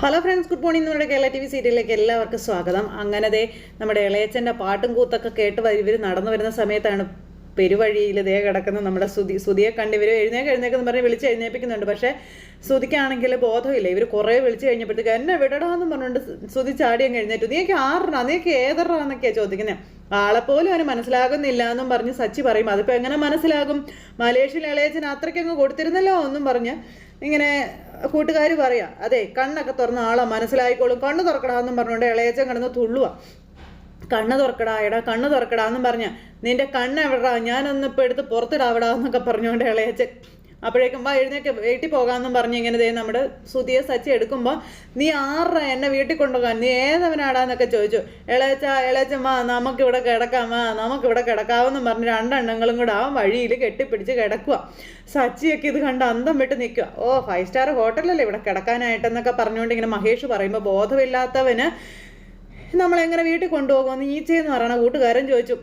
Hello friends good morning നമ്മുടെ Kerala T V സീരിയലിലേക്ക് എല്ലാവർക്കും സ്വാഗതം. അങ്ങനെ ദേ നമ്മുടെ ഇളയച്ചന്റെ പാട്ടും കൂത്തൊക്കെ കേട്ട് ഇവർ നടന്നു വരുന്ന സമയത്താണ് പെരുവഴിയിൽ ദേ കിടക്കുന്ന നമ്മുടെ സുതി സുതിയെ കണ്ട് ഇവർ എഴുന്നേക്ക് എഴുന്നേക്കെന്ന് പറഞ്ഞ് വിളിച്ച് എഴുന്നേപ്പിക്കുന്നുണ്ട്. പക്ഷേ സുതിക്കാണെങ്കിൽ ബോധമില്ല. ഇവർ കുറേ വിളിച്ച് കഴിഞ്ഞപ്പോഴത്തേക്ക് എന്നെ വിടടാന്ന് പറഞ്ഞുകൊണ്ട് സുതി ചാടി അങ്ങ് എഴുന്നേറ്റു. നീയൊക്കെ ആറണ നീയൊക്കെ ഏതറാന്നൊക്കെയാണ് ചോദിക്കുന്നത് ആളെപ്പോലും അവന് മനസ്സിലാകുന്നില്ല എന്നും പറഞ്ഞ് സച്ചി പറയും. അതിപ്പോൾ എങ്ങനെ മനസ്സിലാകും? മലേഷ്യൻ ഇളയച്ചൻ അത്രയ്ക്കങ്ങ് കൊടുത്തിരുന്നല്ലോ എന്നും പറഞ്ഞ് ഇങ്ങനെ കൂട്ടുകാർ പറയാം അതെ കണ്ണൊക്കെ തുറന്ന ആളാ മനസ്സിലായിക്കോളും. കണ്ണ് തുറക്കടാന്നും പറഞ്ഞുകൊണ്ട് ഇളയച്ചൻ കിടന്ന് തുള്ളുക കണ്ണ് തുറക്കടാ എടാ കണ്ണ് തുറക്കടാ എന്നും പറഞ്ഞ നിന്റെ കണ്ണ് എവിടാ ഞാനൊന്നിപ്പോൾ എടുത്ത് പുറത്തിടാവിടാ എന്നൊക്കെ പറഞ്ഞുകൊണ്ട് ഇളയച്ചൻ അപ്പോഴേക്കും വാ എഴുന്നേക്ക് വീട്ടിൽ പോകാമെന്നും പറഞ്ഞ് ഇങ്ങനെ ദേ നമ്മുടെ സുതിയെ സച്ചി എടുക്കുമ്പോൾ നീ ആറര എന്നെ വീട്ടിൽ കൊണ്ടുപോകാൻ? നീ ഏതവനാടാന്നൊക്കെ ചോദിച്ചു. ഇളയച്ച ഇളയച്ചൻ വാ നമുക്കിവിടെ കിടക്കാമാ നമുക്കിവിടെ കിടക്കാമെന്നും പറഞ്ഞ് രണ്ടെണ്ണങ്ങളും കൂടെ ആ വഴിയിൽ കെട്ടിപ്പിടിച്ച് കിടക്കുക സച്ചിയൊക്കെ ഇത് കണ്ട് അന്തം വിട്ട് നിൽക്കുക ഓ ഫൈവ് സ്റ്റാർ ഹോട്ടലല്ലേ ഇവിടെ കിടക്കാനായിട്ടെന്നൊക്കെ പറഞ്ഞുകൊണ്ട് ഇങ്ങനെ മഹേഷ് പറയുമ്പോൾ ബോധമില്ലാത്തവന് നമ്മളെങ്ങനെ വീട്ടിൽ കൊണ്ടുപോകുമെന്ന് ഈച്ചയെന്ന് പറയണ കൂട്ടുകാരൻ ചോദിച്ചു.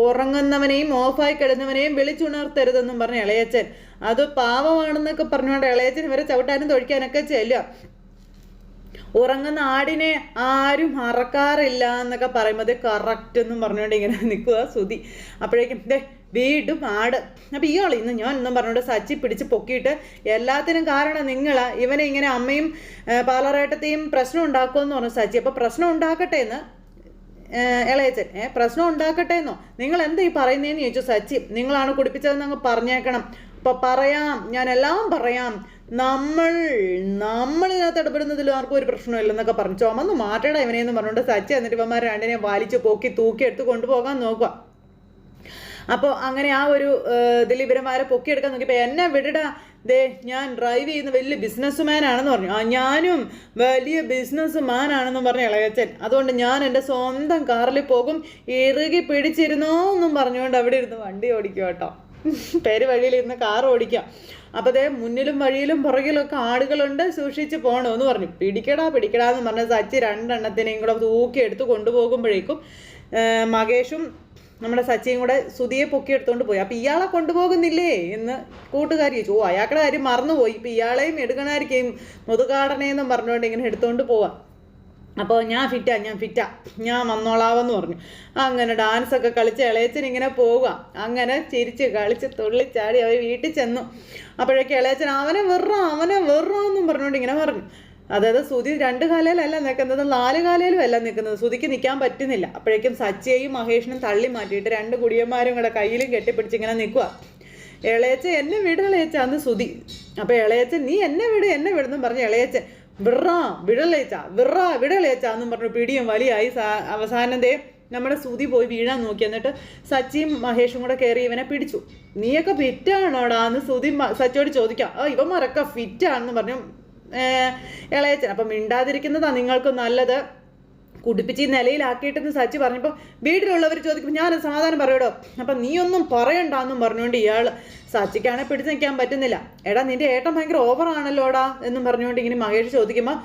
ഉറങ്ങുന്നവനെയും ഓഫായി കിടന്നവനെയും വിളിച്ചുണർത്തരുതെന്നും പറഞ്ഞ ഇളയച്ചൻ അത് പാവമാണെന്നൊക്കെ പറഞ്ഞുകൊണ്ട് ഇളയച്ചൻ ഇവരെ ചവിട്ടാനും തൊഴിക്കാനൊക്കെ ചെല്ലുക ഉറങ്ങുന്ന ആടിനെ ആരും അറക്കാറില്ല എന്നൊക്കെ പറയുമ്പോൾ കറക്റ്റ് എന്നും പറഞ്ഞുകൊണ്ട് ഇങ്ങനെ നിൽക്കുക സുതി അപ്പോഴേക്കും ദേ വീണ്ടും ആട്. അപ്പം ഇയാൾ ഇന്ന് ഞാൻ എന്നും പറഞ്ഞുകൊണ്ട് സച്ചി പിടിച്ച് പൊക്കിയിട്ട് എല്ലാത്തിനും കാരണം നിങ്ങളാ. ഇവനെ ഇങ്ങനെ അമ്മയും പാലറേട്ടത്തെയും പ്രശ്നം ഉണ്ടാക്കുമെന്ന് പറഞ്ഞു സച്ചി. അപ്പോൾ പ്രശ്നം ഉണ്ടാക്കട്ടെ എന്ന് ഇളയച്ചൻ ഏ പ്രശ്നം ഉണ്ടാക്കട്ടെ എന്നോ? നിങ്ങൾ എന്താ ഈ പറയുന്നതെന്ന് ചോദിച്ചു സച്ചി നിങ്ങളാണ് കുടിപ്പിച്ചതെന്ന് അങ്ങ് പറഞ്ഞേക്കണം. അപ്പൊ പറയാം ഞാൻ എല്ലാം പറയാം. നമ്മൾ നമ്മൾ ഇതിനകത്ത് ഇടപെടുന്നതിൽ ആർക്കും ഒരു പ്രശ്നമില്ല എന്നൊക്കെ പറഞ്ഞു. ചുമന്ന് മാറ്റടാ ഇവനെന്ന് പറഞ്ഞുകൊണ്ട് സച്ചി എന്നിട്ട് ഇവന്മാർ രണ്ടിനെയും വാലിച്ച് പോക്കി തൂക്കി എടുത്ത് കൊണ്ടുപോകാൻ നോക്കുക അപ്പോൾ അങ്ങനെ ആ ഒരു ഇതിൽ ഇവരന്മാരെ പൊക്കിയെടുക്കാൻ നോക്കിയപ്പോൾ എന്നെ വിടടാ. ദേ ഞാൻ ഡ്രൈവ് ചെയ്യുന്ന വലിയ ബിസിനസ്സുമാൻ ആണെന്ന് പറഞ്ഞു. ആ ഞാനും വലിയ ബിസിനസ് ആണെന്നും പറഞ്ഞു ഇളയച്ചൻ. അതുകൊണ്ട് ഞാൻ എന്റെ സ്വന്തം കാറിൽ പോകും ഇറുകി പിടിച്ചിരുന്നോ എന്നും പറഞ്ഞുകൊണ്ട് അവിടെ ഇരുന്ന് വണ്ടി ഓടിക്കും കേട്ടോ. പേര് വഴിയിൽ ഇരുന്ന് കാർ ഓടിക്കാം. അപ്പോൾ അതേ മുന്നിലും വഴിയിലും പുറകിലൊക്കെ ആടുകളുണ്ട് സൂക്ഷിച്ച് പോകണോ എന്ന് പറഞ്ഞു. പിടിക്കടാ പിടിക്കടാ എന്ന് പറഞ്ഞ സച്ചി രണ്ടെണ്ണത്തിനെയും കൂടെ തൂക്കി എടുത്ത് കൊണ്ടുപോകുമ്പോഴേക്കും മകേഷും നമ്മുടെ സച്ചിയും കൂടെ സുതിയെ പൊക്കി എടുത്തുകൊണ്ട് പോയി. അപ്പൊ ഇയാളെ കൊണ്ടുപോകുന്നില്ലേ എന്ന് കൂട്ടുകാരി ചോദിച്ചു. ഓ അയാളുടെ കാര്യം മറന്നുപോയി. ഇപ്പൊ ഇയാളെയും എടുക്കണായിരിക്കും മുതുകാടനെന്നും പറഞ്ഞുകൊണ്ട് ഇങ്ങനെ എടുത്തുകൊണ്ട് പോവാം. അപ്പോൾ ഞാൻ ഫിറ്റാ ഞാൻ ഫിറ്റാ. ഞാൻ വന്നോളാവെന്ന് പറഞ്ഞു. അങ്ങനെ ഡാൻസ് ഒക്കെ കളിച്ച് ഇളയച്ചൻ ഇങ്ങനെ പോവുക അങ്ങനെ ചിരിച്ച് കളിച്ച് തുള്ളിച്ചാടി അവർ വീട്ടിൽ ചെന്നു. അപ്പോഴേക്കും ഇളയച്ചൻ അവനെ വെറ അവനെ വെറ എന്നും പറഞ്ഞുകൊണ്ട് ഇങ്ങനെ പറഞ്ഞു. അതായത് സുധി രണ്ട് കാലയിലല്ല നിൽക്കുന്നത് നാല് കാലയിലും അല്ല നിൽക്കുന്നത്. സുധിക്ക് നിൽക്കാൻ പറ്റുന്നില്ല. അപ്പോഴേക്കും സച്ചിയെയും മഹേഷിനും തള്ളി മാറ്റിയിട്ട് രണ്ട് കുടിയന്മാരും കൂടെ കയ്യിലും കെട്ടിപ്പിടിച്ച് ഇങ്ങനെ നിൽക്കുക ഇളയച്ച എന്നെ വിട ഇളയച്ച അന്ന് സുധി അപ്പോൾ ഇളയച്ച നീ എന്നെ വിട് എന്നെ വിടുന്നും പറഞ്ഞ് ഇളയച്ചൻ വിറ വിടലേച്ച വിറ വിടലേച്ച എന്നും പറഞ്ഞു പിടിയും വലിയായി അവസാനം ദേ നമ്മുടെ സുതി പോയി വീഴാൻ നോക്കി. എന്നിട്ട് സച്ചിയും മഹേഷും കൂടെ കയറി ഇവനെ പിടിച്ചു. നീയൊക്കെ ഫിറ്റാണോടാ എന്ന് സുതി സച്ചിയോട് ചോദിക്കാം. ആ ഇവന്മാരൊക്കെ ഫിറ്റാണെന്ന് പറഞ്ഞു ഇളയച്ചൻ അപ്പം മിണ്ടാതിരിക്കുന്നതാണ് നിങ്ങൾക്ക് നല്ലത്. കുടിപ്പിച്ച് ഈ നിലയിലാക്കിയിട്ടെന്ന് സച്ചി പറഞ്ഞപ്പോൾ വീട്ടിലുള്ളവർ ചോദിക്കുമ്പോൾ ഞാൻ സമാധാനം പറയടോ അപ്പം നീയൊന്നും ഒന്നും പറയണ്ടെന്നും പറഞ്ഞുകൊണ്ട് ഇയാൾ സച്ചിക്കാണെ പിടിച്ച് നിൽക്കാൻ പറ്റുന്നില്ല. എടാ നിന്റെ ഏട്ടൻ ഭയങ്കര ഓവറാണല്ലോടാ എന്നും പറഞ്ഞുകൊണ്ട് ഇങ്ങനെ മഹേഷ് ചോദിക്കുമ്പോൾ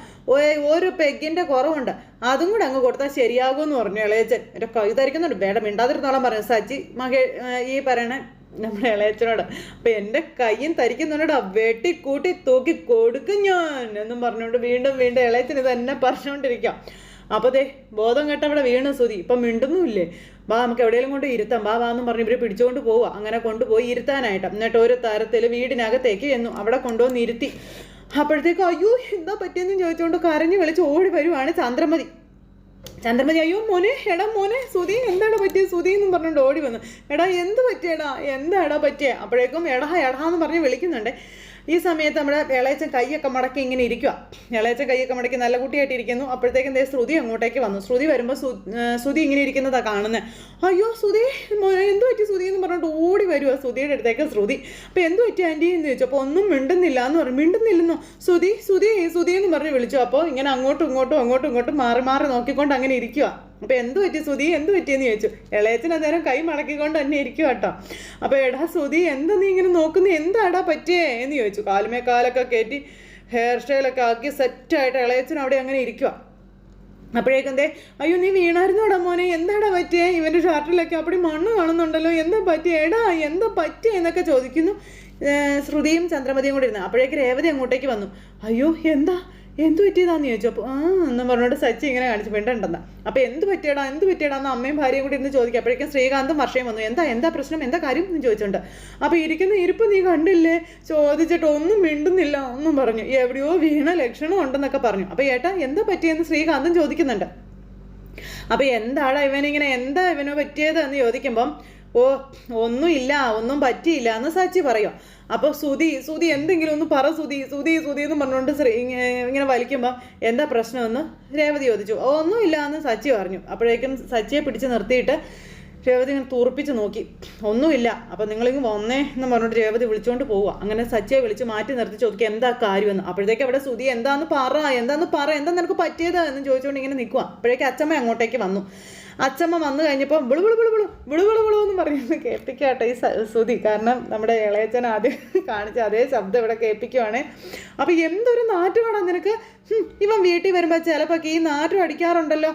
ഒരു പെഗിന്റെ കുറവുണ്ട്. അതും കൂടെ അങ്ങ് കൊടുത്താൽ ശരിയാകുമെന്ന് പറഞ്ഞു ഇളയച്ചൻ. എന്റെ കൈ ധരിക്കുന്നുണ്ട് വേണ്ട മിണ്ടാതിരുന്നോളം പറഞ്ഞു സച്ചി മഹേ ഈ പറയണേ നമ്മുടെ ഇളയച്ചനോട് അപ്പൊ എന്റെ കയ്യും തരിക്കുന്നവനോട് വെട്ടി കൂട്ടി തൂക്കി കൊടുക്കും ഞാൻ എന്നും പറഞ്ഞുകൊണ്ട് വീണ്ടും വീണ്ടും ഇളയച്ചൻ ഇത് തന്നെ പറഞ്ഞുകൊണ്ടിരിക്കാം അപ്പോൾ ദേ ബോധം കേട്ട അവിടെ വീണ് സുതി ഇപ്പം മിണ്ടുന്നുമില്ലേ? വാ നമുക്ക് എവിടെയെങ്കിലും കൊണ്ട് ഇരുത്താം. വാ വാ എന്നും പറഞ്ഞ് പിടിച്ചുകൊണ്ട് പോവുക അങ്ങനെ കൊണ്ടുപോയി ഇരുത്താനായിട്ട്. എന്നിട്ട് ഒരു തരത്തിൽ വീടിനകത്തേക്ക് എന്നു അവിടെ കൊണ്ടുവന്ന് ഇരുത്തി. അപ്പോഴത്തേക്കും അയ്യോ എന്താ പറ്റിയെന്ന് ചോദിച്ചുകൊണ്ട് കരഞ്ഞു വിളിച്ച് ഓടി വരുവാണ് ചന്ദ്രമതി. ചന്ദ്രമതി അയ്യോ മോനെ എടാ മോനെ സുധി എന്താടാ പറ്റിയത് സുധി എന്നും പറഞ്ഞുകൊണ്ട് ഓടി വന്നു. എടാ എന്ത് പറ്റിയടാ? എന്താടാ പറ്റിയ? അപ്പോഴേക്കും എടാ എടാ എന്ന് പറഞ്ഞ് വിളിക്കുന്നുണ്ട്. ഈ സമയത്ത് നമ്മുടെ ഇളയച്ചൻ കൈയൊക്കെ മടക്കി ഇങ്ങനെ ഇരിക്കുക ഇളയച്ചൻ കൈയൊക്കെ മടക്കി നല്ല കുട്ടിയായിട്ട് ഇരിക്കുന്നു അപ്പോഴത്തേക്കും ദേ ശ്രുതി അങ്ങോട്ടേക്ക് വന്നു. ശ്രുതി വരുമ്പോൾ ശ്രുതി ഇങ്ങനെ ഇരിക്കുന്നതാണ് കാണുന്നത് അയ്യോ ശ്രുതി എന്ത് പറ്റി ശ്രുതി എന്ന് പറഞ്ഞിട്ട് ഓടി വരുക ശ്രുതിയുടെ അടുത്തേക്ക് ശ്രുതി. അപ്പോൾ എന്ത് പറ്റി ആന്റി എന്ന് ചോദിച്ചു. അപ്പോൾ ഒന്നും മിണ്ടുന്നില്ല എന്ന് പറഞ്ഞു. മിണ്ടുന്നില്ലെന്നോ? ശ്രുതി ശ്രുതി ശ്രുതി എന്ന് പറഞ്ഞ് വിളിച്ചു. അപ്പോൾ ഇങ്ങനെ അങ്ങോട്ടും ഇങ്ങോട്ടും അങ്ങോട്ടും ഇങ്ങോട്ടും മാറി മാറി നോക്കിക്കൊണ്ട് അങ്ങനെ ഇരിക്കുക അപ്പോൾ എന്ത് പറ്റി സുധി? എന്ത് പറ്റിയെന്ന് ചോദിച്ചു. ഇളയച്ചൻ അന്നേരം കൈ മടക്കിക്കൊണ്ട് തന്നെ ഇരിക്കും കേട്ടോ അപ്പോൾ എടാ സുധി എന്താ നീ ഇങ്ങനെ നോക്കുന്നത് എന്താടാ പറ്റിയേ? എന്ന് ചോദിച്ചു. കാലുമേ കാലൊക്കെ കയറ്റി ഹെയർ സ്റ്റൈലൊക്കെ ആക്കി സെറ്റായിട്ട് ഇളയച്ചൻ അവിടെ അങ്ങനെ ഇരിക്കുക അപ്പോഴേക്കും ദേ അയ്യോ നീ വീണായിരുന്നോടാ മോനെ? എന്താടാ പറ്റിയേ? ഇവന്റെ ഷർട്ടിലൊക്കെ അപ്പടി മണ്ണ് കാണുന്നുണ്ടല്ലോ. എന്താ പറ്റിയ? എടാ എന്താ പറ്റിയേ? എന്നൊക്കെ ചോദിക്കുന്നു ശ്രുതിയും ചന്ദ്രമതിയും കൂടി ഇരുന്നു. അപ്പോഴേക്ക് രേവതി അങ്ങോട്ടേക്ക് വന്നു. അയ്യോ എന്താ? എന്ത് പറ്റിയതാന്ന് ചോദിച്ചു. അപ്പോൾ ആ എന്ന് പറഞ്ഞോണ്ട് സച്ചി ഇങ്ങനെ കാണിച്ചു. പെണ്ണുണ്ടെന്ന് അപ്പോൾ എന്ത് പറ്റിയടാ എന്ത് പറ്റിയടാന്ന് അമ്മയും ഭാര്യയും കൂടി ഇരുന്ന് ചോദിക്കുക അപ്പോഴേക്കും ശ്രീകാന്തും വർഷയും വന്നു. എന്താ എന്താ പ്രശ്നം? എന്താ കാര്യം എന്ന് ചോദിച്ചുണ്ട്. അപ്പോൾ ഇരിക്കുന്ന ഇരിപ്പ് നീ കണ്ടില്ലേ? ചോദിച്ചിട്ട് ഒന്നും മിണ്ടുന്നില്ല. ഒന്നും പറഞ്ഞു. എവിടെയോ വീണ ലക്ഷണം ഉണ്ടെന്നൊക്കെ പറഞ്ഞു. അപ്പോൾ ഏട്ടാ എന്താ പറ്റിയെന്ന് ശ്രീകാന്തും ചോദിക്കുന്നുണ്ട്. അപ്പോൾ എന്താടാ ഇവനിങ്ങനെ എന്താ ഇവനോ പറ്റിയത് എന്ന് ചോദിക്കുമ്പം ഓ ഒന്നുമില്ല ഒന്നും പറ്റിയില്ല എന്ന് സച്ചി പറയും. അപ്പോൾ സുതി സുതി എന്തെങ്കിലും ഒന്ന് പറ സുതി സുതി സുതി എന്ന് പറഞ്ഞുകൊണ്ട് ശ്രീ ഇങ്ങനെ വലിക്കുമ്പോ വലിക്കുമ്പോൾ എന്താ പ്രശ്നമെന്ന് രേവതി ചോദിച്ചു. "ഓ, ഒന്നുമില്ല എന്ന് സച്ചി പറഞ്ഞു. അപ്പോഴേക്കും സച്ചിയെ പിടിച്ച് നിർത്തിയിട്ട് രേവതി ഇങ്ങനെ തുറപ്പിച്ച് നോക്കി. ഒന്നുമില്ല. അപ്പം നിങ്ങളിങ്ങ് വന്നേ എന്ന് പറഞ്ഞിട്ട് രേവതി വിളിച്ചുകൊണ്ട് പോവുക. അങ്ങനെ സച്ചിയെ വിളിച്ച് മാറ്റി നിർത്തി ചോദിക്കുക എന്താ കാര്യമെന്ന്? അപ്പോഴത്തേക്ക് അവിടെ സുതി എന്താന്ന് പറ എന്താന്ന് പറ എന്താ നിനക്ക് പറ്റിയത്? എന്ന് ചോദിച്ചുകൊണ്ട് ഇങ്ങനെ നിൽക്കുക. അപ്പോഴേക്ക് അച്ഛമ്മ അങ്ങോട്ടേക്ക് വന്നു. അച്ഛമ്മ വന്നു കഴിഞ്ഞപ്പോൾ വിളു വിളു വിളു വിളു വിളു വിളു വിളു എന്ന് പറയുന്നത് കേൾപ്പിക്കാട്ടെ ഈ സുതി കാരണം നമ്മുടെ ഇളയച്ചൻ ആദ്യം കാണിച്ച അതേ ശബ്ദം ഇവിടെ കേൾപ്പിക്കുവാണ്. അപ്പോൾ എന്തൊരു നാറ്റുവാടാ നിനക്ക്? ഇവൻ വീട്ടിൽ വരുമ്പോൾ ചിലപ്പോൾ ഈ നാറ്റം അടിക്കാറുണ്ടല്ലോ.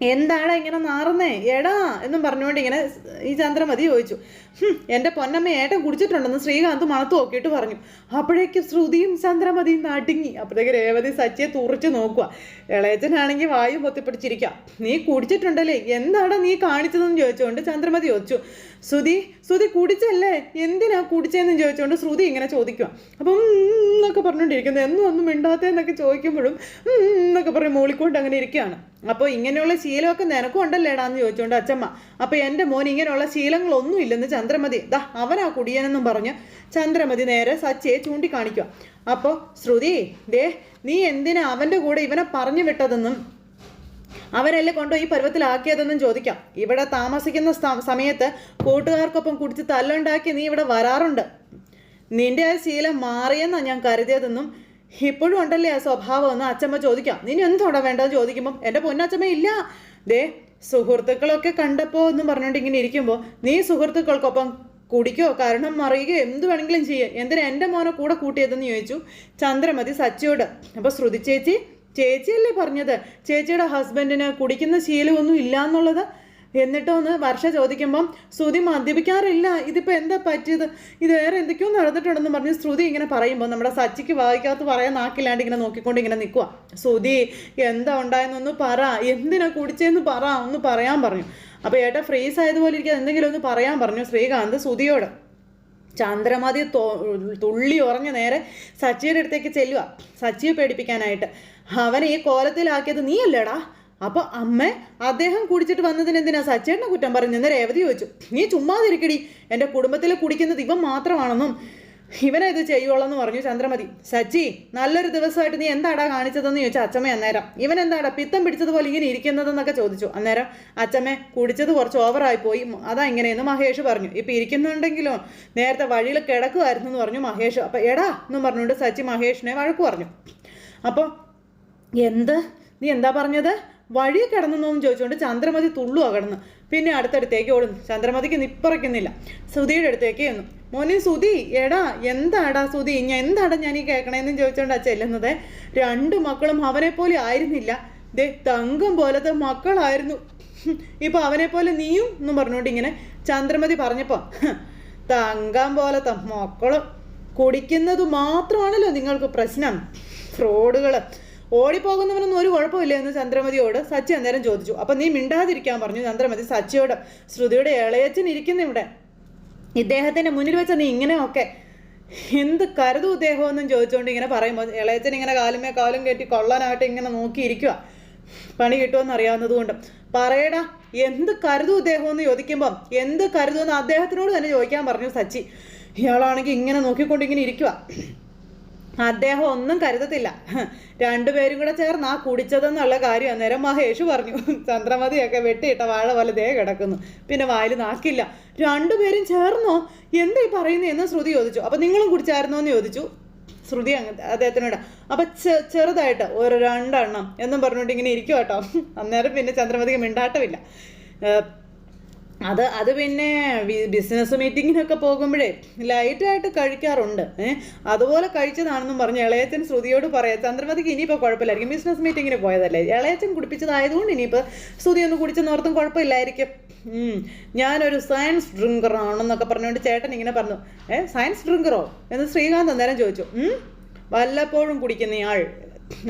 എന്താണ് ഇങ്ങനെ നാറുന്നേ എടാ എന്നും പറഞ്ഞുകൊണ്ട് ഇങ്ങനെ ഈ ചന്ദ്രമതി ചോദിച്ചു. "ഹും, എന്റെ പൊന്നമ്മ ഏട്ടൻ കുടിച്ചിട്ടുണ്ടെന്ന് ശ്രീകാന്ത് മണത്ത് നോക്കിയിട്ട് പറഞ്ഞു. അപ്പോഴേക്കും ശ്രുതിയും ചന്ദ്രമതിയും നടുങ്ങി. അപ്പോഴേക്ക് രേവതി സച്ചിയെ തുറച്ച് നോക്കുക. ഇളയച്ചനാണെങ്കിൽ വായു പൊത്തിപ്പിടിച്ചിരിക്കുക. നീ കുടിച്ചിട്ടുണ്ടല്ലേ? എന്താണ് നീ കാണിച്ചതെന്ന് ചോദിച്ചുകൊണ്ട് ചന്ദ്രമതി ചോദിച്ചു. ശ്രുതി ശ്രുതി കുടിച്ചല്ലേ? എന്തിനാ കുടിച്ചതെന്ന് ചോദിച്ചുകൊണ്ട് ശ്രുതി ഇങ്ങനെ ചോദിക്കുക. അപ്പം എന്നൊക്കെ പറഞ്ഞുകൊണ്ടിരിക്കുന്നത് എന്നും ഒന്നും മിണ്ടാത്തതെന്നൊക്കെ ചോദിക്കുമ്പോഴും എന്നൊക്കെ പറഞ്ഞ് മൂളിക്കൊണ്ട് അങ്ങനെ ഇരിക്കുകയാണ്. അപ്പോൾ ഇങ്ങനെയുള്ള ശീലമൊക്കെ നിനക്കും ഉണ്ടല്ലേടാന്ന് ചോദിച്ചുകൊണ്ട് അച്ചമ്മ. അപ്പോൾ എന്റെ മോൻ ഇങ്ങനെയുള്ള ശീലങ്ങളൊന്നും ഇല്ലെന്ന് ചന്ദ്രമതി ദാ അവനാ കുടിയനെന്നും പറഞ്ഞ് ചന്ദ്രമതി നേരെ സച്ചിയെ ചൂണ്ടിക്കാണിക്കുക. അപ്പോൾ ശ്രുതി ദേ നീ എന്തിനാ അവന്റെ കൂടെ ഇവനെ പറഞ്ഞു വിട്ടതെന്നും അവരല്ലേ കൊണ്ടോ ഈ പരുവത്തിലാക്കിയതെന്നും ചോദിക്കാം. ഇവിടെ താമസിക്കുന്ന സമയത്ത് കൂട്ടുകാർക്കൊപ്പം കുടിച്ച് തല്ലുണ്ടാക്കി നീ ഇവിടെ വരാറുണ്ട്. നിന്റെ ആ ശീലം മാറിയെന്നാണ് ഞാൻ കരുതിയതെന്നും ഇപ്പോഴും ഉണ്ടല്ലേ ആ സ്വഭാവം എന്ന് അച്ചമ്മ ചോദിക്കാം. നിന്നെ എന്തോടാ വേണ്ടതെന്ന് ചോദിക്കുമ്പം എന്റെ പൊന്നച്ചമ്മ ഇല്ല. ദേ സുഹൃത്തുക്കളൊക്കെ കണ്ടപ്പോൾ എന്ന് പറഞ്ഞുകൊണ്ട് ഇങ്ങനെ ഇരിക്കുമ്പോൾ നീ സുഹൃത്തുക്കൾക്കൊപ്പം കുടിക്കോ? കാരണം മറിയുകയോ എന്ത് വേണമെങ്കിലും ചെയ്യുക എന്തിനാ എന്റെ മോനെ കൂടെ കൂട്ടിയതെന്ന് ചോദിച്ചു. ചന്ദ്രമതി സച്ചിയോട്. അപ്പോൾ ശ്രുതി ചേച്ചി ചേച്ചിയല്ലേ പറഞ്ഞത്? ചേച്ചിയുടെ ഹസ്ബൻഡിന് കുടിക്കുന്ന ശീലമൊന്നും ഇല്ല എന്നുള്ളത് എന്നിട്ടൊന്ന് വർഷ ചോദിക്കുമ്പം ശ്രുതി മദ്യപിക്കാറില്ല. ഇതിപ്പോൾ എന്താ പറ്റിയത്? ഇത് വേറെ എന്തൊക്കെയോ നടന്നിട്ടുണ്ടെന്ന് പറഞ്ഞ് ശ്രുതി ഇങ്ങനെ പറയുമ്പോൾ നമ്മുടെ സച്ചിക്ക് വായിക്കാത്ത പറയാൻ നാക്കില്ലാണ്ട് ഇങ്ങനെ നോക്കിക്കൊണ്ട് ഇങ്ങനെ നിൽക്കുക ശ്രുതി എന്താ ഉണ്ടായെന്നൊന്ന് പറ. എന്തിനാ കുടിച്ചതെന്ന് പറ. ഒന്ന് പറയാൻ പറഞ്ഞു. അപ്പോൾ ഏട്ടാ ഫ്രീസ് ആയതുപോലെ ഇരിക്കുക എന്തെങ്കിലും ഒന്ന് പറയാൻ പറഞ്ഞു ശ്രീകാന്ത് ശ്രുതിയോട്. ചന്ദ്രമതി തുള്ളി ഉറഞ്ഞ നേരെ സച്ചിയുടെ അടുത്തേക്ക് ചെല്ലുക സച്ചിയെ പേടിപ്പിക്കാനായിട്ട്. അവനെ ഈ കോലത്തിലാക്കിയത് നീയല്ലേടാ? അപ്പോൾ അമ്മ അദ്ദേഹം കുടിച്ചിട്ട് വന്നതിന് എന്തിനാ സച്ചേട്ടനെ കുറ്റം പറഞ്ഞു? പറഞ്ഞെന്ന് രേവതി ചോദിച്ചു. നീ ചുമ്മാതിരിക്കടി. എന്റെ കുടുംബത്തിൽ കുടിക്കുന്നത് ഇവൻ മാത്രമാണെന്നും ഇവനെ ഇത് ചെയ്യുള്ളെന്ന് പറഞ്ഞു ചന്ദ്രമതി. സച്ചി നല്ലൊരു ദിവസമായിട്ട് നീ എന്താടാ കാണിച്ചതെന്ന് ചോദിച്ചു അച്ചമ്മ അന്നേരം. ഇവൻ എന്താടാ പിത്തം പിടിച്ചതുപോലെ ഇങ്ങനെ ഇരിക്കുന്നതെന്നൊക്കെ ചോദിച്ചു. അന്നേരം അച്ചമ്മ കുടിച്ചത് കുറച്ച് ഓവറായി പോയി. അതാ ഇങ്ങനെയെന്ന് മഹേഷ് പറഞ്ഞു. ഇപ്പം ഇരിക്കുന്നുണ്ടെങ്കിലോ നേരത്തെ വഴിയിൽ കിടക്കുമായിരുന്നു എന്ന് പറഞ്ഞു മഹേഷ്. അപ്പം എടാ എന്നും പറഞ്ഞുകൊണ്ട് സച്ചി മഹേഷിനെ വഴക്ക് പറഞ്ഞു. അപ്പോൾ എന്ത്? നീ എന്താ പറഞ്ഞത്? വഴി കിടന്നെന്നോന്ന് ചോദിച്ചുകൊണ്ട് ചന്ദ്രമതി തുള്ളു കിടന്ന്. പിന്നെ അടുത്തടുത്തേക്ക് ഓടുന്നു. ചന്ദ്രമതിക്ക് നിപ്പറയ്ക്കുന്നില്ല സുധിയുടെ അടുത്തേക്ക് ചെന്നു. മോനെ സുധി എടാ എന്താടാ സുധി? ഞാൻ എന്താടാ ഞാൻ ഈ കേൾക്കണേന്ന് ആ ചെല്ലുന്നത്? രണ്ട് മക്കളും അവനെ പോലെ ആയിരുന്നില്ല. ദേ തങ്കം പോലത്തെ മക്കളായിരുന്നു. ഇപ്പൊ അവനെ പോലെ നീയും എന്നും പറഞ്ഞുകൊണ്ട് ഇങ്ങനെ ചന്ദ്രമതി പറഞ്ഞപ്പോ തങ്കം പോലത്തെ മക്കളും കുടിക്കുന്നത് മാത്രമാണല്ലോ നിങ്ങൾക്ക് പ്രശ്നം. ഫ്രോഡുകൾ ഓടിപ്പോകുന്നവനൊന്നും ഒരു കുഴപ്പമില്ല എന്ന് ചന്ദ്രമതിയോട് സച്ചി അന്നേരം ചോദിച്ചു. അപ്പം നീ മിണ്ടാതിരിക്കാൻ പറഞ്ഞു ചന്ദ്രമതി സച്ചിയോട്. ശ്രുതിയുടെ ഇളയച്ചൻ ഇരിക്കുന്നു ഇവിടെ. ഇദ്ദേഹത്തിന്റെ മുന്നിൽ വെച്ച നീ ഇങ്ങനെയൊക്കെ എന്ത് കരുതു ഇദ്ദേഹമെന്നും ചോദിച്ചുകൊണ്ട് ഇങ്ങനെ പറയുമ്പോൾ ഇളയച്ചൻ ഇങ്ങനെ കാലുമേ കാലും കയറ്റി കൊള്ളാനായിട്ട് ഇങ്ങനെ നോക്കിയിരിക്കുക പണി കിട്ടുമെന്ന് അറിയാവുന്നതുകൊണ്ട്. പറയടാ എന്ത് കരുതു ഇദ്ദേഹമെന്ന് ചോദിക്കുമ്പം എന്ത് കരുതുമെന്ന് അദ്ദേഹത്തിനോട് തന്നെ ചോദിക്കാൻ പറഞ്ഞു സച്ചി. ഇയാളാണെങ്കിൽ ഇങ്ങനെ നോക്കിക്കൊണ്ട് ഇങ്ങനെ ഇരിക്കുക അദ്ദേഹം ഒന്നും കരുതത്തില്ല. രണ്ടുപേരും കൂടെ ചേർന്ന് കുടിച്ചതെന്നുള്ള കാര്യം അന്നേരം മഹേഷ് പറഞ്ഞു. ചന്ദ്രമതിയൊക്കെ വെട്ടിയിട്ട വാഴ പോലെ ദേ കിടക്കുന്നു. പിന്നെ വായിൽ നാക്കില്ല. രണ്ടുപേരും ചേർന്നോ? എന്താ ഈ പറയുന്നതെന്ന് ശ്രുതി ചോദിച്ചു. അപ്പം നിങ്ങളും കുടിച്ചായിരുന്നോ എന്ന് ചോദിച്ചു. ശ്രുതി അങ്ങ് അദ്ദേഹത്തിനോട് അപ്പം ചെറുതായിട്ട് ഒരു രണ്ടെണ്ണം എന്നും പറഞ്ഞുകൊണ്ട് ഇങ്ങനെ ഇരിക്കും കേട്ടോ അന്നേരം പിന്നെ ചന്ദ്രമതിക്ക് മിണ്ടാട്ടമില്ല. അത് അത് പിന്നെ ബിസിനസ് മീറ്റിങ്ങിനൊക്കെ പോകുമ്പോഴേ ലൈറ്റായിട്ട് കഴിക്കാറുണ്ട്. ഏഹ് അതുപോലെ കഴിച്ചതാണെന്നും പറഞ്ഞ് ഇളയച്ചൻ ശ്രുതിയോട് പറയാം ചന്ദ്രമതിക്ക് ഇനിയിപ്പോൾ കുഴപ്പമില്ലായിരിക്കും. ബിസിനസ് മീറ്റിങ്ങിന് പോയതല്ലേ? ഇളയച്ചൻ കുടിപ്പിച്ചതായതുകൊണ്ട് ഇനിയിപ്പോൾ ശ്രുതി ഒന്ന് കുടിച്ചെന്നോർത്തും കുഴപ്പമില്ലായിരിക്കും. ഞാനൊരു സയൻസ് ഡ്രിങ്കർ ആണെന്നൊക്കെ പറഞ്ഞുകൊണ്ട് ചേട്ടൻ ഇങ്ങനെ പറഞ്ഞു. ഏ സയൻസ് ഡ്രിങ്കറോ എന്ന് ശ്രീകാന്ത് അന്നേരം ചോദിച്ചു. വല്ലപ്പോഴും വല്ലപ്പോഴും കുടിക്കുന്നയാൾ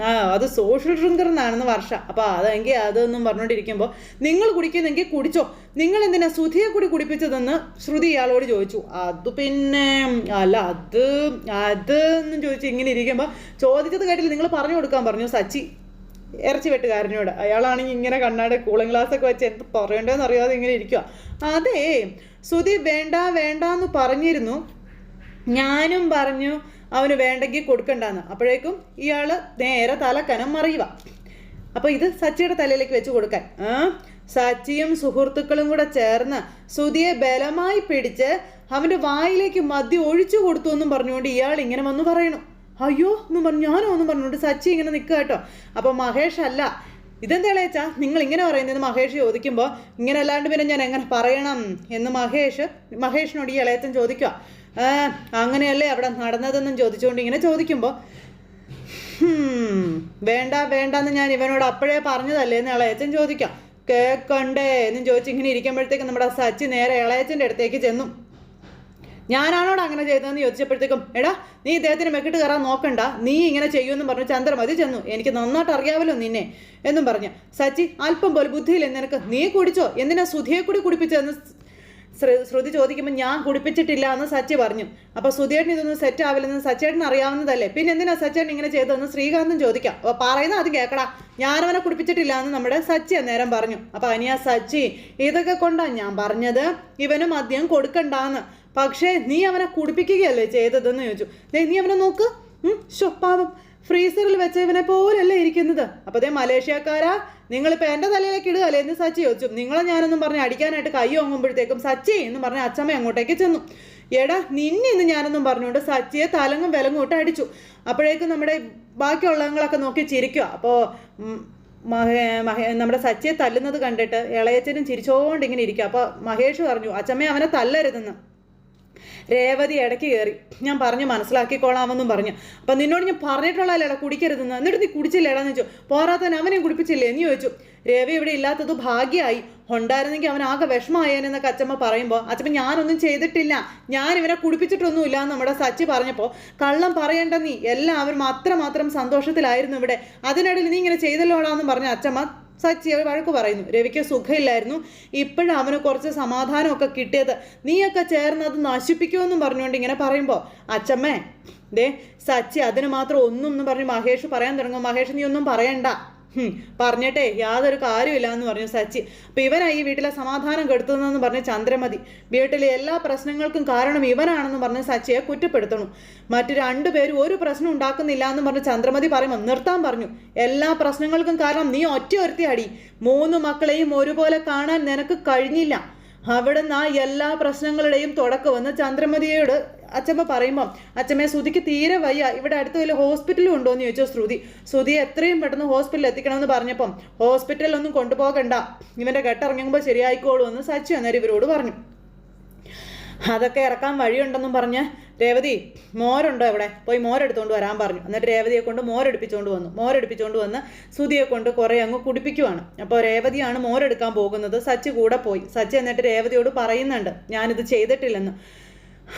ആ അത് സോഷ്യൽ ഡ്രിങ്കർ എന്നാണെന്ന് വർഷ. അപ്പോൾ അതെങ്കിൽ അതൊന്നും പറഞ്ഞുകൊണ്ടിരിക്കുമ്പോൾ നിങ്ങൾ കുടിക്കുന്നെങ്കിൽ കുടിച്ചോ. നിങ്ങൾ എന്തിനാ സുധിയെ കൂടി കുടിപ്പിച്ചതെന്ന് ശ്രുതി ഇയാളോട് ചോദിച്ചു. അത് പിന്നെ അല്ല അത് അത് എന്നും ചോദിച്ചു ഇങ്ങനെ ഇരിക്കുമ്പോൾ ചോദിച്ചത് കേട്ടില്ല. നിങ്ങൾ പറഞ്ഞു കൊടുക്കാൻ പറഞ്ഞു സച്ചി. ഇറച്ചി വെട്ടുകാരനോട്. അയാളാണെങ്കിൽ ഇങ്ങനെ കണ്ണാട് കൂളിംഗ് ഗ്ലാസ് ഒക്കെ വെച്ച് എന്ത് പറയണ്ടേന്ന് അറിയാതെ ഇങ്ങനെ ഇരിക്കുക അതെ ശ്രുതി വേണ്ട വേണ്ട എന്ന് പറഞ്ഞിരുന്നു. ഞാനും പറഞ്ഞു അവന് വേണ്ടെങ്കിൽ കൊടുക്കണ്ടെന്ന്. അപ്പോഴേക്കും ഇയാൾ നേരെ തലക്കനം മറിയുക. അപ്പോൾ ഇത് സച്ചിയുടെ തലയിലേക്ക് വെച്ച് കൊടുക്കാൻ. ആ സച്ചിയും സുഹൃത്തുക്കളും കൂടെ ചേർന്ന് സുതിയെ ബലമായി പിടിച്ച് അവന്റെ വായിലേക്ക് മദ്യം ഒഴിച്ചു കൊടുത്തു എന്നും പറഞ്ഞുകൊണ്ട് ഇയാൾ ഇങ്ങനെ വന്ന് പറയണു. അയ്യോ എന്നും പറഞ്ഞു ഞാനോ എന്നും പറഞ്ഞുകൊണ്ട് സച്ചി ഇങ്ങനെ നിൽക്കുക കേട്ടോ. അപ്പോൾ മഹേഷ് അല്ല. ഇതെന്താ ഇളയച്ചാ? നിങ്ങൾ ഇങ്ങനെ പറയുന്നത് മഹേഷ് ചോദിക്കുമ്പോൾ ഇങ്ങനെ അല്ലാണ്ട് പിന്നെ ഞാൻ എങ്ങനെ പറയണം എന്ന് മഹേഷ് മഹേഷിനോട് ഈ ഇളയച്ചൻ ചോദിക്കുക. "ആ, അങ്ങനെയല്ലേ അവിടെ നടന്നതെന്നും ചോദിച്ചുകൊണ്ട് ഇങ്ങനെ ചോദിക്കുമ്പോൾ വേണ്ട വേണ്ടെന്ന് ഞാൻ ഇവനോട് അപ്പോഴേ പറഞ്ഞതല്ലേ? എന്ന് ഇളയച്ചൻ ചോദിക്കാം. കേക്കണ്ടേ? എന്നും ചോദിച്ച് ഇങ്ങനെ ഇരിക്കുമ്പോഴത്തേക്ക് നമ്മുടെ സച്ചി നേരെ ഇളയച്ചന്റെ അടുത്തേക്ക് ചെന്നു. ഞാനാണോട് അങ്ങനെ ചെയ്തതെന്ന് ചോദിച്ചപ്പോഴത്തേക്കും എടാ നീ ഇദ്ദേഹത്തിന് മെക്കിട്ട് കയറാൻ നോക്കണ്ട. നീ ഇങ്ങനെ ചെയ്യുമെന്നും പറഞ്ഞു ചന്ദ്രമതി ചെന്നു. എനിക്ക് നന്നായിട്ട് അറിയാമല്ലോ നിന്നെ എന്നും പറഞ്ഞു. സച്ചി അല്പം പോലെ ബുദ്ധിയില്ല നിനക്ക് നീ കുടിച്ചോ? എന്തിനാ സുധിയെ കൂടി കുടിപ്പിച്ചതെന്ന് ശ്രുതി ചോദിക്കുമ്പോൾ ഞാൻ കുടിപ്പിച്ചിട്ടില്ല എന്ന് സച്ചി പറഞ്ഞു. അപ്പോൾ സുധിയേട്ടൻ ഇതൊന്നും സെറ്റ് ആവില്ലെന്ന് സച്ചേട്ടൻ അറിയാവുന്നതല്ലേ? പിന്നെ എന്തിനാ സച്ചേട്ടൻ ഇങ്ങനെ ചെയ്തതെന്ന് ശ്രീകാന്തും ചോദിക്കാം. അപ്പോൾ പറയുന്ന അത് കേൾക്കടാ ഞാനവനെ കുടിപ്പിച്ചിട്ടില്ല എന്ന് നമ്മുടെ സച്ചി അന്നേരം പറഞ്ഞു. അപ്പോൾ അനിയ സച്ചി ഇതൊക്കെ കൊണ്ടാണ് ഞാൻ പറഞ്ഞത്? ഇവന് മദ്യം കൊടുക്കണ്ടാന്ന്. പക്ഷേ നീ അവനെ കുടിപ്പിക്കുകയല്ലേ ചെയ്തതെന്ന് ചോദിച്ചു. നീ അവനെ നോക്ക്. ശോ ഫ്രീസറിൽ വെച്ചവനെ പോലല്ലേ ഇരിക്കുന്നത്? അപ്പോൾ ദേ മലേഷ്യക്കാരാ നിങ്ങളിപ്പോൾ എന്റെ തലയിലേക്ക് ഇടുകയല്ലേ എന്ന് സച്ചി ചോദിച്ചു. നിങ്ങളെ ഞാനൊന്നും പറഞ്ഞ് അടിക്കാനായിട്ട് കൈ ഓങ്ങുമ്പോഴത്തേക്കും സച്ചി എന്ന് പറഞ്ഞ അച്ചമ്മ അങ്ങോട്ടേക്ക് ചെന്നു. എടാ നിന്നെ ഇന്ന് ഞാനൊന്നും പറഞ്ഞുകൊണ്ട് സച്ചിയെ തലങ്ങും വിലങ്ങും ഇട്ട് അടിച്ചു. അപ്പോഴേക്കും നമ്മുടെ ബാക്കിയുള്ളവങ്ങളൊക്കെ നോക്കി ചിരിക്കുക അപ്പോൾ മഹേ മഹേ നമ്മുടെ സച്ചിയെ തല്ലുന്നത് കണ്ടിട്ട് ഇളയച്ചനും ചിരിച്ചോണ്ട് ഇങ്ങനെ ഇരിക്കുക അപ്പോൾ മഹേഷ് പറഞ്ഞു അച്ചമ്മ അവനെ തല്ലരുതെന്ന്. രേവതി ഇടയ്ക്ക് കയറി. ഞാൻ പറഞ്ഞു മനസ്സിലാക്കിക്കോളാമെന്നും പറഞ്ഞു. അപ്പം നിന്നോട് ഞാൻ പറഞ്ഞിട്ടുള്ളതല്ലേടാ കുടിക്കരുതെന്ന്. എന്നിട്ട് നീ കുടിച്ചില്ലേടാന്ന് ചോദിച്ചു. പോരാത്തവൻ അവനെയും കുടിപ്പിച്ചില്ലേ എന്ന് ചോദിച്ചു. രവി ഇവിടെ ഇല്ലാത്തത് ഭാഗ്യമായി ഉണ്ടായിരുന്നെങ്കിൽ അവൻ ആകെ വിഷമമായേനെന്നൊക്കെ അച്ചമ്മ പറയുമ്പോൾ അച്ചമ്മ ഞാനൊന്നും ചെയ്തിട്ടില്ല. ഞാൻ ഇവനെ കുടിപ്പിച്ചിട്ടൊന്നുമില്ല എന്ന് നമ്മുടെ സച്ചി പറഞ്ഞപ്പോൾ കള്ളം പറയേണ്ട നീ. എല്ലാവരും അത്രമാത്രം സന്തോഷത്തിലായിരുന്നു ഇവിടെ. അതിനിടയിൽ നീ ഇങ്ങനെ ചെയ്തല്ലോടാന്ന് പറഞ്ഞ അച്ചമ്മ സച്ചി അവർ വഴക്ക് പറയുന്നു. രവിക്ക് സുഖമില്ലായിരുന്നു. ഇപ്പോഴും അവന് കുറച്ച് സമാധാനമൊക്കെ കിട്ടിയത്. നീയൊക്കെ ചേർന്ന് അത് നശിപ്പിക്കുമെന്നും പറഞ്ഞുകൊണ്ട് ഇങ്ങനെ പറയുമ്പോൾ അച്ചമ്മേ ദേ സച്ചി അതിന് മാത്രം ഒന്നും എന്ന് പറഞ്ഞ് മഹേഷ് പറയാൻ തുടങ്ങും. മഹേഷ് നീ ഒന്നും പറയണ്ട. പറഞ്ഞിട്ടേ യാതൊരു കാര്യമില്ല എന്ന് പറഞ്ഞു സച്ചി. അപ്പം ഇവനാണ് ഈ വീട്ടിലെ സമാധാനം കെടുത്തുന്നതെന്ന് പറഞ്ഞ ചന്ദ്രമതി. വീട്ടിലെ എല്ലാ പ്രശ്നങ്ങൾക്കും കാരണം ഇവനാണെന്ന് പറഞ്ഞ് സച്ചിയെ കുറ്റപ്പെടുത്തണു. മറ്റു രണ്ടുപേരും ഒരു പ്രശ്നം ഉണ്ടാക്കുന്നില്ല എന്ന് പറഞ്ഞ് ചന്ദ്രമതി പറയുമ്പോൾ നിർത്താൻ പറഞ്ഞു. എല്ലാ പ്രശ്നങ്ങൾക്കും കാരണം നീ ഒറ്റ ഒരുത്തി അടി മൂന്ന് മക്കളെയും ഒരുപോലെ കാണാൻ നിനക്ക് കഴിഞ്ഞില്ല. അവിടുന്ന് ആ എല്ലാ പ്രശ്നങ്ങളുടെയും തുടക്കമെന്ന് ചന്ദ്രമതിയോട് അച്ചമ്മ പറയുമ്പോൾ അച്ഛമ്മ ശ്രുതിക്ക് തീരെ വയ്യ. ഇവിടെ അടുത്ത് വലിയ ഹോസ്പിറ്റലും ഉണ്ടോ? എന്ന് ചോദിച്ചു ശ്രുതി. ശ്രുതിയെ എത്രയും പെട്ടെന്ന് ഹോസ്പിറ്റലിൽ എത്തിക്കണമെന്ന് പറഞ്ഞപ്പം ഹോസ്പിറ്റലിലൊന്നും കൊണ്ടുപോകണ്ട ഇവന്റെ കെട്ടിറങ്ങുമ്പോൾ ശരിയായിക്കോളൂ എന്ന് സച്ചി അന്നേരം ഇവരോട് പറഞ്ഞു. അതൊക്കെ ഇറക്കാൻ വഴിയുണ്ടെന്നും പറഞ്ഞ് രേവതി മോരുണ്ടോ ഇവിടെ? പോയി മോരെടുത്തുകൊണ്ട് വരാൻ പറഞ്ഞു. എന്നിട്ട് രേവതിയെ കൊണ്ട് മോരെടുപ്പിച്ചുകൊണ്ട് വന്നു. മോരെടുപ്പിച്ചുകൊണ്ട് വന്ന് സുതിയെ കൊണ്ട് കുറേ അങ്ങ് കുടിപ്പിക്കുവാണ്. അപ്പോൾ രേവതിയാണ് മോരെടുക്കാൻ പോകുന്നത്. സച്ചി കൂടെ പോയി. സച്ചി എന്നിട്ട് രേവതിയോട് പറയുന്നുണ്ട് ഞാനിത് ചെയ്തിട്ടില്ലെന്ന്.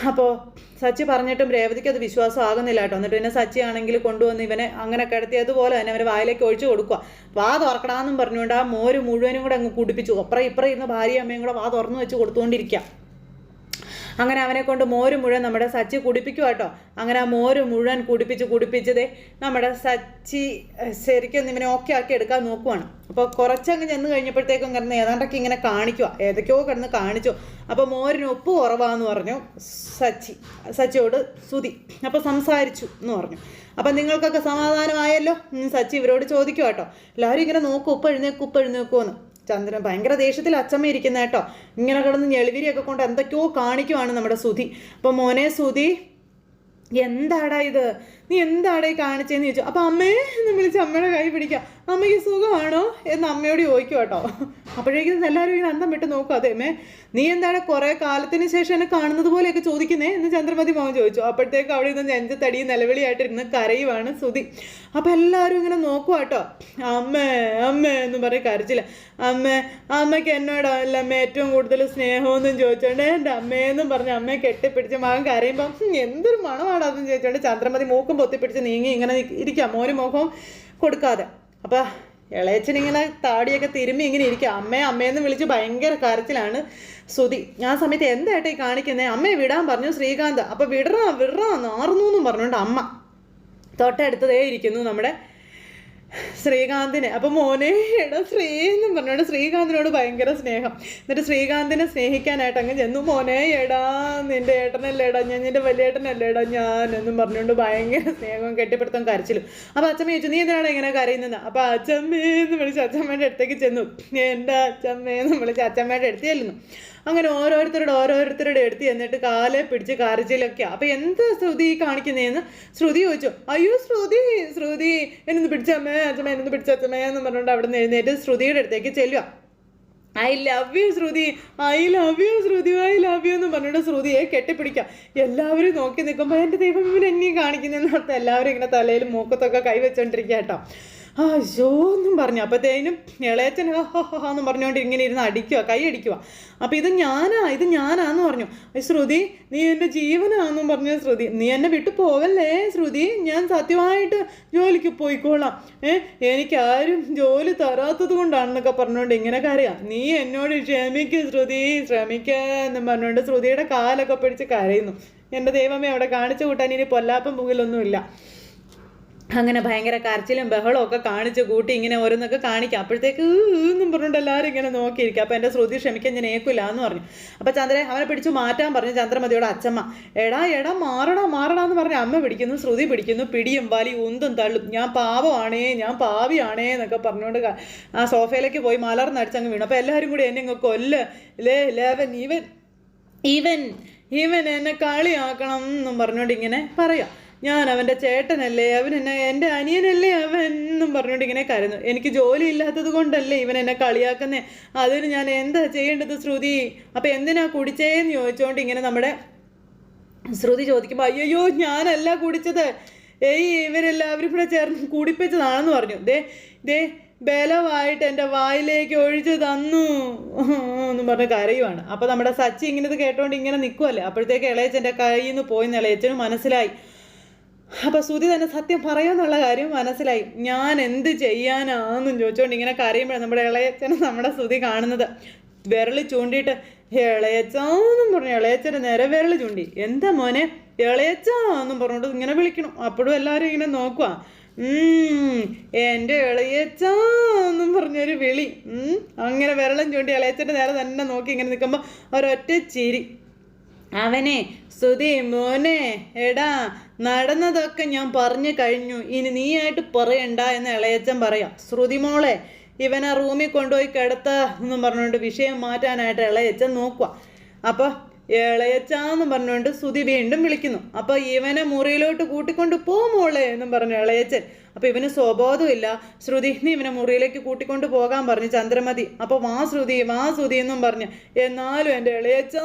അപ്പോൾ സച്ചി പറഞ്ഞിട്ടും രേവതിക്ക് അത് വിശ്വാസം ആകുന്നില്ല കേട്ടോ. എന്നിട്ട് പിന്നെ സച്ചി ആണെങ്കിൽ കൊണ്ടുവന്ന് ഇവനെ അങ്ങനെ കിടത്തിയതുപോലെ തന്നെ അവരെ വായിലേക്ക് ഒഴിച്ചു കൊടുക്കുക. വാ തുറക്കണമെന്നും പറഞ്ഞുകൊണ്ട് ആ മോര് മുഴുവനും കൂടെ അങ്ങ് കുടിപ്പിച്ചു. അപ്പുറം ഇപ്പുറം ഇരുന്ന് ഭാര്യയും അമ്മയും കൂടെ വാ തുറന്നു വെച്ച് കൊടുത്തുകൊണ്ടിരിക്കുക. അങ്ങനെ അവനെ കൊണ്ട് മോര് മുഴുവൻ നമ്മുടെ സച്ചി കുടിപ്പിക്കുക കേട്ടോ. അങ്ങനെ ആ മോര് മുഴുവൻ കുടിപ്പിച്ച് കുടിപ്പിച്ചതേ നമ്മുടെ സച്ചി ശരിക്കും ഇവനെ ഓക്കെ ആക്കി എടുക്കാൻ നോക്കുവാണ്. അപ്പോൾ കുറച്ചങ്ങ് ചെന്ന് കഴിഞ്ഞപ്പോഴത്തേക്കും കിടന്ന് ഏതാണ്ടൊക്കെ ഇങ്ങനെ കാണിക്കുക ഏതൊക്കെയോ കിടന്ന് കാണിച്ചു. അപ്പോൾ മോരിന് ഉപ്പ് കുറവാന്ന് പറഞ്ഞു സച്ചി. സച്ചിയോട് സുതി അപ്പോൾ സംസാരിച്ചു എന്ന് പറഞ്ഞു. അപ്പം നിങ്ങൾക്കൊക്കെ സമാധാനമായല്ലോ? സച്ചി ഇവരോട് ചോദിക്കുക കേട്ടോ. എല്ലാവരും ഇങ്ങനെ നോക്കും ഉപ്പ് എഴുന്നേക്കും ഉപ്പ് എഴുന്നേക്കുമെന്ന് ചന്ദ്രൻ ഭയങ്കര ദേഷ്യത്തിൽ അച്ചമ്മ ഇരിക്കുന്ന കേട്ടോ. ഇങ്ങനെ കിടന്ന് ഞെളിവിരിയൊക്കെ കൊണ്ട് എന്തൊക്കെയോ കാണിക്കുവാണ് നമ്മുടെ സുധി. അപ്പോൾ മോനെ സുധി എന്താടാ ഇത്? നീ എന്താടാ ഈ കാണിച്ചതെന്ന് ചോദിച്ചു. അപ്പോൾ അമ്മേ നമ്മൾ വിളിച്ച് അമ്മയുടെ കൈ പിടിക്കാം. അമ്മയ്ക്ക് സുഖമാണോ? എന്ന് അമ്മയോട് ചോദിക്കും കേട്ടോ. അപ്പോഴേക്കും എല്ലാവരും ഇങ്ങനെ അന്തം വിട്ട് നോക്കും. അതേമേ നീ എന്താണ് കുറേ കാലത്തിന് ശേഷം എന്നെ കാണുന്നത് പോലെയൊക്കെ ചോദിക്കുന്നേ എന്ന് ചന്ദ്രമതി മോഹൻ ചോദിച്ചു. അപ്പോഴത്തേക്ക് അവിടെ നിന്ന് നെഞ്ചത്തടി നിലവിളിയായിട്ടിരുന്ന് കരയുവാണ് സുതി അപ്പോൾ എല്ലാവരും ഇങ്ങനെ നോക്കുക കേട്ടോ അമ്മേ അമ്മേ എന്ന് പറഞ്ഞ് കരച്ചില്ല അമ്മേ അമ്മയ്ക്ക് എന്നോടല്ല അമ്മ ഏറ്റവും കൂടുതൽ സ്നേഹമൊന്നും ചോദിച്ചോണ്ട് എന്റെ അമ്മയെന്നും പറഞ്ഞ് അമ്മയെ കെട്ടിപ്പിടിച്ച് മകൻ കരയുമ്പം "ഹും, എന്തൊരു മണമാണ് അതെന്ന് ചോദിച്ചോണ്ട് ചന്ദ്രമതി മൂക്കും പൊത്തിപ്പിടിച്ച് നീങ്ങി ഇങ്ങനെ ഇരിക്കാം മോന് മുഖവും കൊടുക്കാതെ. അപ്പം ഇളയച്ചൻ ഇങ്ങനെ താടിയൊക്കെ തിരുമ്മി ഇങ്ങനെ ഇരിക്കുക അമ്മയെ അമ്മയെന്ന് വിളിച്ച് ഭയങ്കര കരച്ചിലാണ് സുതി ആ സമയത്ത് എന്തായിട്ടേ കാണിക്കുന്നത് അമ്മയെ വിടാൻ പറഞ്ഞു ശ്രീകാന്ത്. അപ്പോൾ വിടറാ വിടറാ നാറുന്നു എന്നും പറഞ്ഞുകൊണ്ട് അമ്മ തൊട്ടടുത്തതേ ഇരിക്കുന്നു നമ്മുടെ ശ്രീകാന്തിനെ. അപ്പൊ മോനെ എടാ ശ്രീ എന്നും പറഞ്ഞോണ്ട് ശ്രീകാന്തിനോട് ഭയങ്കര സ്നേഹം. എന്നിട്ട് ശ്രീകാന്തിനെ സ്നേഹിക്കാനായിട്ട് അങ്ങ് ചെന്നു. മോനെ എടാ നിന്റെ ഏട്ടനല്ലേ എടാ ഞാൻ നിന്റെ വലിയ ഏട്ടനല്ലേ എടാ ഞാൻ എന്നും പറഞ്ഞുകൊണ്ട് ഭയങ്കര സ്നേഹവും കെട്ടിപ്പിടുത്തം കരച്ചിലും. അപ്പൊ അച്ഛമ്മ ചോദിച്ചു നീ എന്തിനാണ് ഇങ്ങനെ കരയുന്നത് അപ്പൊ അച്ഛമ്മേന്ന് വിളിച്ച് അച്ഛമ്മയുടെ അടുത്തേക്ക് ചെന്നു. എന്റെ അച്ഛമ്മേന്ന് വിളിച്ച് അച്ഛമ്മയുടെ അടുത്ത് ചെല്ലുന്നു. അങ്ങനെ ഓരോരുത്തരുടെ ഓരോരുത്തരുടെ എടുത്ത് എന്നിട്ട് കാലെ പിടിച്ച് കരച്ചിലൊക്കെ. അപ്പൊ എന്ത് ശ്രുതി കാണിക്കുന്നതെന്ന് ശ്രുതി ചോദിച്ചു അയ്യോ ശ്രുതി ശ്രുതി എന്നൊന്ന് പിടിച്ചമ്മേ അച്ഛമ്മ എന്നൊന്ന് പിടിച്ചമ്മേ എന്ന് പറഞ്ഞുകൊണ്ട് അവിടെ നിന്ന് എഴുന്നേറ്റ് ശ്രുതിയുടെ അടുത്തേക്ക് ചെല്ലുക I love you Shruti I love you Shruti I love you എന്ന് പറഞ്ഞിട്ട് ശ്രുതിയെ കെട്ടിപ്പിടിക്കാം എല്ലാവരും നോക്കി നിൽക്കുമ്പോൾ എന്റെ ദൈവം ഇവൻ എന്നെയും കാണിക്കുന്നതെന്ന് പറഞ്ഞാൽ എല്ലാവരും ഇങ്ങനെ തലയിൽ മൂക്കത്തൊക്കെ കൈവച്ചോണ്ടിരിക്കുക കേട്ടോ. ആ അയ്യോ എന്നും പറഞ്ഞു. അപ്പോഴത്തേനും ഇളയച്ചൻ എന്നും പറഞ്ഞുകൊണ്ട് ഇങ്ങനെ ഇരുന്ന് അടിക്കുക കൈ അടിക്കുക അപ്പം ഇത് ഞാനാ ഇത് ഞാനാന്ന് പറഞ്ഞു. ശ്രുതി നീ എന്റെ ജീവനാന്നും പറഞ്ഞു ശ്രുതി നീ എന്നെ വിട്ടു പോവല്ലേ ശ്രുതി? ഞാൻ സത്യമായിട്ട് ജോലിക്ക് പോയിക്കോളാം. ഏ എനിക്കാരും ജോലി തരാത്തത് കൊണ്ടാണെന്നൊക്കെ പറഞ്ഞുകൊണ്ട് ഇങ്ങനെ കരയാം. നീ എന്നോട് ക്ഷമിക്ക് ശ്രുതി ശ്രമിക്ക എന്നും പറഞ്ഞുകൊണ്ട് ശ്രുതിയുടെ കാലൊക്കെ പിടിച്ച് കരയുന്നു. എന്റെ ദൈവമേ അവിടെ കാണിച്ചു കൂട്ടാൻ ഇനി പൊല്ലാപ്പം പുകിലൊന്നുമില്ല അങ്ങനെ ഭയങ്കര കരച്ചിലും ബഹളവും ഒക്കെ കാണിച്ച് കൂട്ടി ഇങ്ങനെ ഓരോന്നൊക്കെ കാണിക്കാം. അപ്പോഴത്തേക്ക് എന്നും പറഞ്ഞുകൊണ്ട് എല്ലാവരും ഇങ്ങനെ നോക്കിയിരിക്കുക അപ്പോൾ എന്റെ ശ്രുതി ക്ഷമിക്കാൻ ഞാൻ ഏക്കില്ല എന്ന് പറഞ്ഞു. അപ്പോൾ ചന്ദ്രൻ അവനെ പിടിച്ചു മാറ്റാൻ പറഞ്ഞു. ചന്ദ്രമതിയോട് അച്ഛമ്മ എടാ എടാ മാറടാ മാറടാ എന്ന് പറഞ്ഞ് അമ്മ പിടിക്കുന്നു ശ്രുതി പിടിക്കുന്നു പിടിയും വലി ഉന്തും തള്ളും. ഞാൻ പാവമാണേ ഞാൻ പാവിയാണേ എന്നൊക്കെ പറഞ്ഞുകൊണ്ട് ആ സോഫയിലേക്ക് പോയി മലർന്നടിച്ചങ്ങ് വീണു. അപ്പോൾ എല്ലാവരും കൂടി എന്നെ ഇങ്ങ് കൊല്ല. ലേ ലേവൻ ഈവൻ ഈവൻ ഈവൻ എന്നെ കളിയാക്കണം എന്നും പറഞ്ഞുകൊണ്ട് ഇങ്ങനെ പറയാം ഞാൻ അവന്റെ ചേട്ടനല്ലേ അവൻ എന്നെ എന്റെ അനിയനല്ലേ അവൻ എന്നും പറഞ്ഞുകൊണ്ട് ഇങ്ങനെ കരുന്നു എനിക്ക് ജോലി ഇല്ലാത്തത് കൊണ്ടല്ലേ ഇവൻ എന്നെ കളിയാക്കുന്നേ? അതിന് ഞാൻ എന്താ ചെയ്യേണ്ടത് ശ്രുതി? അപ്പം എന്തിനാ കുടിച്ചേന്ന് ചോദിച്ചുകൊണ്ട് ഇങ്ങനെ നമ്മുടെ ശ്രുതി ചോദിക്കുമ്പോൾ അയ്യോ ഞാനല്ല കുടിച്ചത്. ഏയ് ഇവരെല്ലാവരും കൂടെ ചേർന്ന് കുടിപ്പിച്ചതാണെന്ന് പറഞ്ഞു. ദേ ദേ ബലമായിട്ട് എന്റെ വായിലേക്ക് ഒഴിച്ചു തന്നു. എന്ന് പറഞ്ഞ് കരയുവാണ്. അപ്പോൾ നമ്മുടെ സച്ചി ഇങ്ങനെ ഇത് കേട്ടോണ്ട് ഇങ്ങനെ നിൽക്കുമല്ലേ അപ്പോഴത്തേക്ക് ഇളയച്ചന്റെ കയ്യിൽ നിന്ന് പോയി ഇളയച്ചന് മനസ്സിലായി. അപ്പോൾ ശ്രുതി തന്നെ സത്യം പറയുമെന്നുള്ള കാര്യം മനസ്സിലായി. ഞാൻ എന്ത് ചെയ്യാനാന്നും ചോദിച്ചുകൊണ്ട് ഇങ്ങനെ കരയുമ്പോഴാണ് നമ്മുടെ ഇളയച്ചൻ നമ്മുടെ ശ്രുതി കാണുന്നത്. വിരളി ചൂണ്ടിയിട്ട് ഇളയച്ചാന്നും പറഞ്ഞു. ഇളയച്ചന്റെ നേരെ വിരളി ചൂണ്ടി. എന്താ മോനെ? ഇളയച്ചാ എന്നും പറഞ്ഞോണ്ട് ഇങ്ങനെ വിളിക്കണം. അപ്പോഴും എല്ലാവരും ഇങ്ങനെ നോക്കുക എന്റെ ഇളയച്ചാ എന്നും പറഞ്ഞൊരു വിളി. അങ്ങനെ വിരളം ചൂണ്ടി ഇളയച്ചന്റെ നേരെ തന്നെ നോക്കി ഇങ്ങനെ നിൽക്കുമ്പോൾ ഒരൊറ്റ ചിരി. അവനെ സ്തുതി മോനെ എടാ നടന്നതൊക്കെ ഞാൻ പറഞ്ഞു കഴിഞ്ഞു. ഇനി നീയായിട്ട് പറയണ്ട എന്ന് ഇളയച്ചൻ പറയാം. ശ്രുതി മോളെ ഇവനെ റൂമിൽ കൊണ്ടുപോയി കിടത്ത എന്നും പറഞ്ഞുകൊണ്ട് വിഷയം മാറ്റാനായിട്ട് ഇളയച്ചൻ നോക്കുക അപ്പോൾ ഇളയച്ചാന്ന് പറഞ്ഞുകൊണ്ട് സ്തുതി വീണ്ടും വിളിക്കുന്നു. അപ്പോൾ ഇവനെ മുറിയിലോട്ട് കൂട്ടിക്കൊണ്ട് പോ മോളെ എന്നും പറഞ്ഞു ഇളയച്ചൻ അപ്പോൾ ഇവന് സ്വബോധമില്ല. ശ്രുതി നീ ഇവനെ മുറിയിലേക്ക് കൂട്ടിക്കൊണ്ട് പോകാൻ പറഞ്ഞു. ചന്ദ്രമതി അപ്പോൾ വാ ശ്രുതി വാ ശ്രുതി എന്നും പറഞ്ഞു. എന്നാലും എന്റെ ഇളയച്ചോ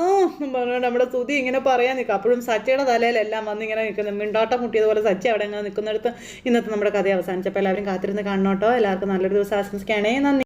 പറഞ്ഞുകൊണ്ട് നമ്മുടെ ശ്രുതി ഇങ്ങനെ പറയാൻ നിൽക്കും. അപ്പോഴും സച്ചയുടെ തലയിലെല്ലാം വന്നിങ്ങനെ നിൽക്കുന്നു. മിണ്ടാട്ടം മുട്ടിയതുപോലെ സച്ചി അവിടെ ഇങ്ങനെ നിൽക്കുന്നിടത്ത് ഇന്നത്തെ നമ്മുടെ കഥ അവസാനിച്ചപ്പോൾ എല്ലാവരും കാത്തിരുന്ന് കാണണോട്ടോ. എല്ലാവർക്കും നല്ലൊരു ദിവസം ആശംസിക്കുകയാണേ. നന്ദി.